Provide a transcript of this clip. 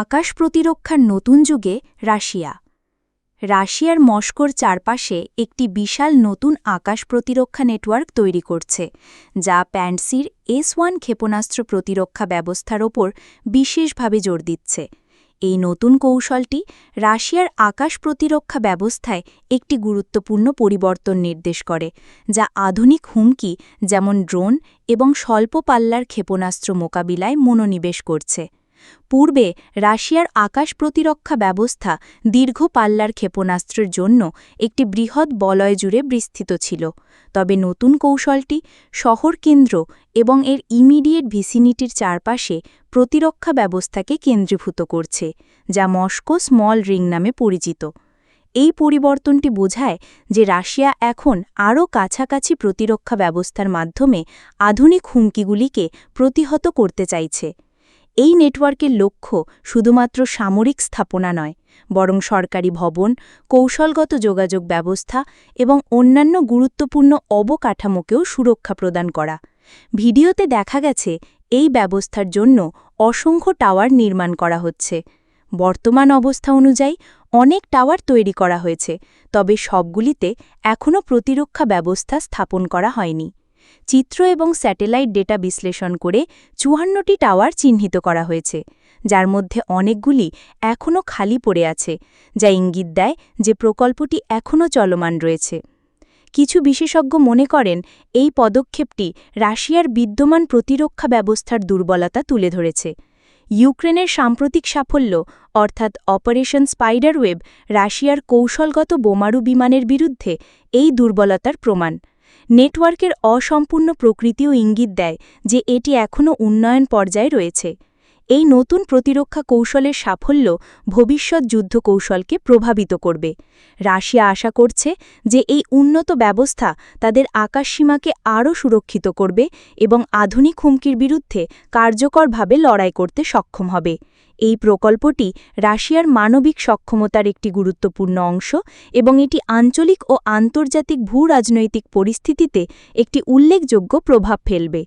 আকাশ প্রতিরক্ষার নতুন যুগে রাশিয়া। রাশিয়ার মস্কোর চারপাশে একটি বিশাল নতুন আকাশ প্রতিরক্ষা নেটওয়ার্ক তৈরি করছে, যা প্যান্ডসির এস ওয়ান ক্ষেপণাস্ত্র প্রতিরক্ষা ব্যবস্থার ওপর বিশেষভাবে জোর দিচ্ছে। এই নতুন কৌশলটি রাশিয়ার আকাশ প্রতিরক্ষা ব্যবস্থায় একটি গুরুত্বপূর্ণ পরিবর্তন নির্দেশ করে, যা আধুনিক হুমকি যেমন ড্রোন এবং স্বল্প পাল্লার ক্ষেপণাস্ত্র মোকাবিলায় মনোনিবেশ করছে। পূর্বে রাশিয়ার আকাশ প্রতিরক্ষা ব্যবস্থা দীর্ঘ পাল্লার ক্ষেপণাস্ত্রের জন্য একটি বৃহৎ বলয় জুড়ে বিস্তৃত ছিল। তবে নতুন কৌশলটি শহর কেন্দ্র এবং এর ইমিডিয়েট ভিসিনিটির চারপাশে প্রতিরক্ষা ব্যবস্থাকে কেন্দ্রীভূত করছে, যা মস্কো স্মল রিং নামে পরিচিত। এই পরিবর্তনটি বোঝায় যে রাশিয়া এখন আরও কাছাকাছি প্রতিরক্ষা ব্যবস্থার মাধ্যমে আধুনিক হুমকিগুলিকে প্রতিহত করতে চাইছে। এই নেটওয়ার্কের লক্ষ্য শুধুমাত্র সামরিক স্থাপনা নয়, বরং সরকারি ভবন, কৌশলগত যোগাযোগ ব্যবস্থা এবং অন্যান্য গুরুত্বপূর্ণ অবকাঠামোকেও সুরক্ষা প্রদান করা। ভিডিওতে দেখা গেছে, এই ব্যবস্থার জন্য অসংখ্য টাওয়ার নির্মাণ করা হচ্ছে। বর্তমান অবস্থা অনুযায়ী অনেক টাওয়ার তৈরি করা হয়েছে, তবে সবগুলিতে এখনও প্রতিরক্ষা ব্যবস্থা স্থাপন করা হয়নি। চিত্র এবং স্যাটেলাইট ডেটা বিশ্লেষণ করে চুয়ান্নটি টাওয়ার চিহ্নিত করা হয়েছে, যার মধ্যে অনেকগুলি এখনও খালি পড়ে আছে, যা ইঙ্গিত দেয় যে প্রকল্পটি এখনও চলমান রয়েছে। কিছু বিশেষজ্ঞ মনে করেন এই পদক্ষেপটি রাশিয়ার বিদ্যমান প্রতিরক্ষা ব্যবস্থার দুর্বলতা তুলে ধরেছে। ইউক্রেনের সাম্প্রতিক সাফল্য, অর্থাৎ অপারেশন স্পাইডারওয়েব রাশিয়ার কৌশলগত বোমারু বিমানের বিরুদ্ধে এই দুর্বলতার প্রমাণ। নেটওয়ার্কের অসম্পূর্ণ প্রকৃতিও ইঙ্গিত দেয় যে এটি এখনও উন্নয়ন পর্যায়ে রয়েছে। এই নতুন প্রতিরক্ষা কৌশলের সাফল্য ভবিষ্যৎ যুদ্ধ কৌশলকে প্রভাবিত করবে। রাশিয়া আশা করছে যে এই উন্নত ব্যবস্থা তাদের আকাশসীমাকে আরও সুরক্ষিত করবে এবং আধুনিক হুমকির বিরুদ্ধে কার্যকরভাবে লড়াই করতে সক্ষম হবে। এই প্রকল্পটি রাশিয়ার মানবিক সক্ষমতার একটি গুরুত্বপূর্ণ অংশ এবং এটি আঞ্চলিক ও আন্তর্জাতিক ভূ রাজনৈতিক পরিস্থিতিতে একটি উল্লেখযোগ্য প্রভাব ফেলবে।